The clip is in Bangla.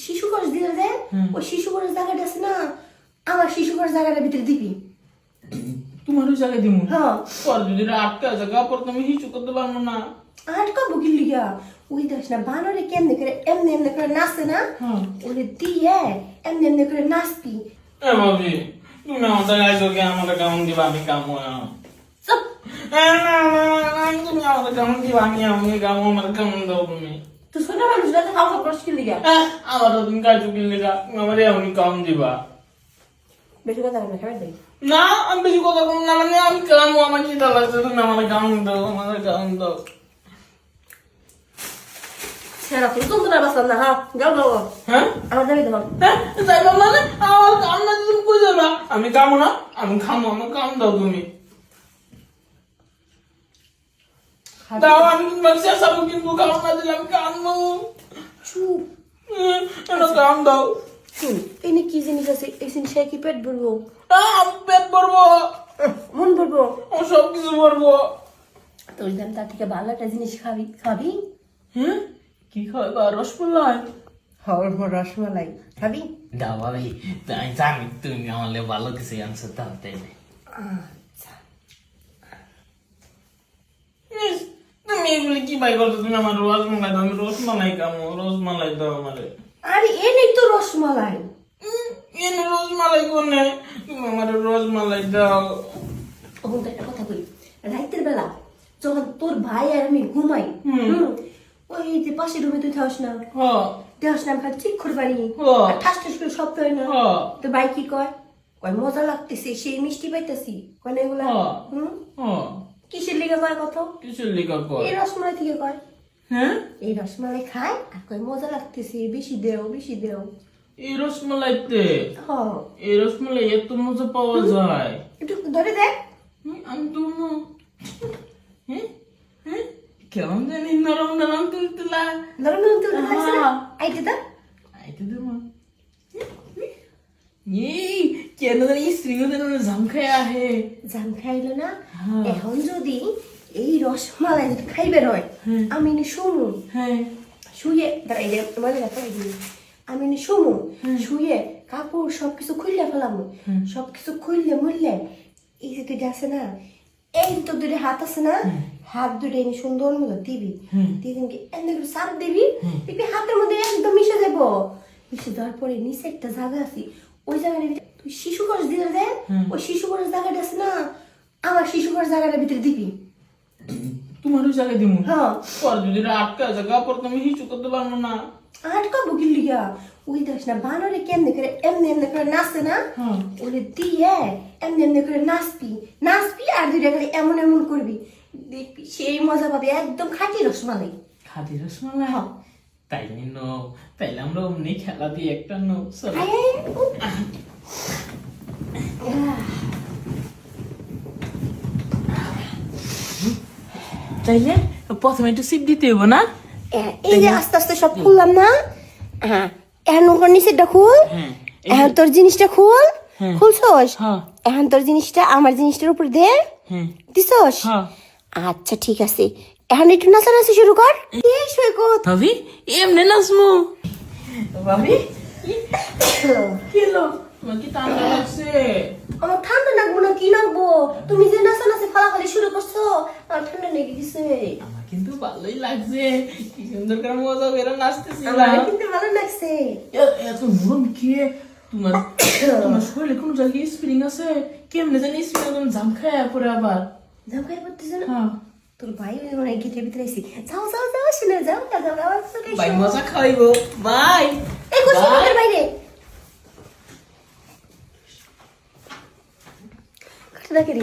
শিশু করার দিলে দে হুম। ওই শিশু করার জায়গাটা আছে না আমার শিশু করার জায়গাটার ভিতরে দিবি। তোমার ওই জায়গায় দিমু? হ্যাঁ। পর যদি আটকা আছে কাপড় তুমি হিচু করতে পারব না। আটকা বুকির লিগা? ওই দেখ না বানরে কেমনে করে এমনি এমনি করে নাচে না? হ্যাঁ। ওরে দিয়ে এমনি এমনি করে নাচবি। এ ভাবি তুমি আমাদের আইসো কে আমাদের কেমন দিবা আমি কামো? চুপ। এ না না না তুমি আমাদের কেমন দিবা আমি আমি কামো আমার কেমন দাও তুমি? ছোট না তো খাওয়া প্রশ্ন লিগা আমার তুমি কাজু কিনলে আমার এমনি কম দিবা। বেশি কথা বলবে খাবার দেই। না আমি বেশি কথা কম না মানে আমি কামো আমার চিন্তা লাগছে তুমি দাও আমাদের কেমন দাও। ছেড়া তুই তো তোরা বাসলাম না হ্যাঁ যাও যাও হ্যাঁ? আমার যাবি তোমার। হ্যাঁ যাইবা মানে আমার কাম না তুমি কই যাবা আমি কামো না আমি খামো আমার কাম দাও তুমি। দাও আমি তোমার শেষাবো কিন্তু কাম না দিলে আমি কামবো চুপ এটা কাম দাও শুন এনে কি জিনিস আছে এই জিনিসে কি পেট ভরবো আহ, আমি পেট ভরবো মন ভরবো আমি সব কিছু ভরবো তোর দাম তার থেকে ভালো একটা জিনিস খাবি খাবি হ্যাঁ কি খাবে হর হর রসমালাই খাবি দাও ভাবি আমি জানি তুমি আমার ভালো কিছু আনছো দাও তাই না আচ্ছা ইস, তুমি এগুলি কি বাই করছ? তুমি আমার রসমালাই দাও আমি রসমালাই কামো রসমালাই দাও আমারে। আরে এনেই তো রসমালাই এনে রসমালাই কোনে? তুমি আমার রসমালাই দাও। তখন তো একটা কথা বলি যখন তোর ভাই আর আমি ঘুমাই ওই যে পাশের রুমে তুই থাকস না দেহস না ঠিক করে পারি। ঠাস ঠাস করে শব্দ হয় না। তো ভাই কি কয় কয় মজা লাগতেছে সেই মিষ্টি পাইতেছি। কয় না এগুলা। হুম? কিসের লিগে কয় কত? কিছু লিখা কর এই রসমালাই থেকে কয়। হ্যাঁ? এই রসমালাই খায় আর কয় মজা লাগতেছে বেশি দেও বেশি দেও। এই রসমালাইতে? হ। এই রসমালাই এত মজা পাওয়া যায়। একটু ধরে দেখ। হুম, আমি তো হ্যাঁ? হ্যাঁ? কেমন জানি নরম নরম তুলতুলা। ধরো না তুই লাগছে না? হ্যাঁ। আইতে দা আইতে দে মা এই আহে জাম খাইলো না। এখন যদি এই রসমালাই যদি খাইবার হয় হুম। আমি নি শুনু হ্যাঁ শুয়ে যে তোমাদের কথা আমি নি শুনু শুয়ে কাপড় সবকিছু খুললে ফেলাম সবকিছু খুললে মুললে এই যে দুইটা আছে না এই যে তোর দুইটা হাত আছে না হাত দুটো এনে সুন্দর মতো দিবি। দিয়ে কি এনে করে সাপ দিবি দেখবি হাতের মধ্যে একদম মিশে যাব মিশে যাওয়ার পরে নিচে একটা জায়গা আছে ওই জায়গাটার ভিতরে তুই শিশু দিলে দে ওই শিশু করার জায়গাটা আছে না আমার শিশু জায়গাটার ভিতরে দিবি। তোমার ওই জায়গায় হ্যাঁ। পর যদি আটকা কাপড় তুমি হিচু করতে পারব না। আটকা বুকির লিগা? ওই না বানরে কেমনে করে এমনি এমনি করে নাচে না? হ্যাঁ। ওরে দিয়ে এমনি এমনি করে নাচবি নাচবি আর দুইটা খালি এমন এমন করবি। দেখবি সেই মজা পাবি একদম খাঁটি রসমালাই। খাদি রসমালাই? হ্যাঁ। তাই নো তাইলে আমরা অমনি খেলা দিয়ে একটা নো তাইলে প্রথমে একটু সিপ দিতে হব না? এই যে আস্তে আস্তে সব খুললাম না? হ্যাঁ এখন ওপর নিচেরটা খুল। হ্যাঁ এখন তোর জিনিসটা খুল। হ্যাঁ। খুলছস? হ্যাঁ। এখন তোর জিনিসটা আমার জিনিসটার উপর দে। দিছস? আচ্ছা ঠিক আছে। এখন একটু নাচানাচি শুরু কর। এই সৈকত। ভাবি এমনি নাচমু। ভাবি? কি হলো? তোমার কি ঠান্ডা লাগছে? আমার ঠান্ডা লাগবো না কি লাগবো? তুমি যে নাচানাচি ফালাফালি শুরু করছ আমার ঠান্ডা লেগে গেছে। আমার কিন্তু ভালোই লাগছে। কি সুন্দর করে মজা করে আমার নাচতেছিলাম কিন্তু ভালো লাগছে। এ- এত মন কি? তোমার তোমার শরীরে কোনো জায়গায় স্প্রিং আছে? কেমনে জানি স্প্রিং জাম খায় পরে আবার। ঝামকাই পড়তেছে না? হ্যাঁ। তোর ভাই মনে হয় গেটের ভিতরে আইসি যাও যাও যাও শুনে যাও যাও যাও আমার ভাই মজা খাইবো। বাই এই কুসুম. বাইরে? কাটে দেখে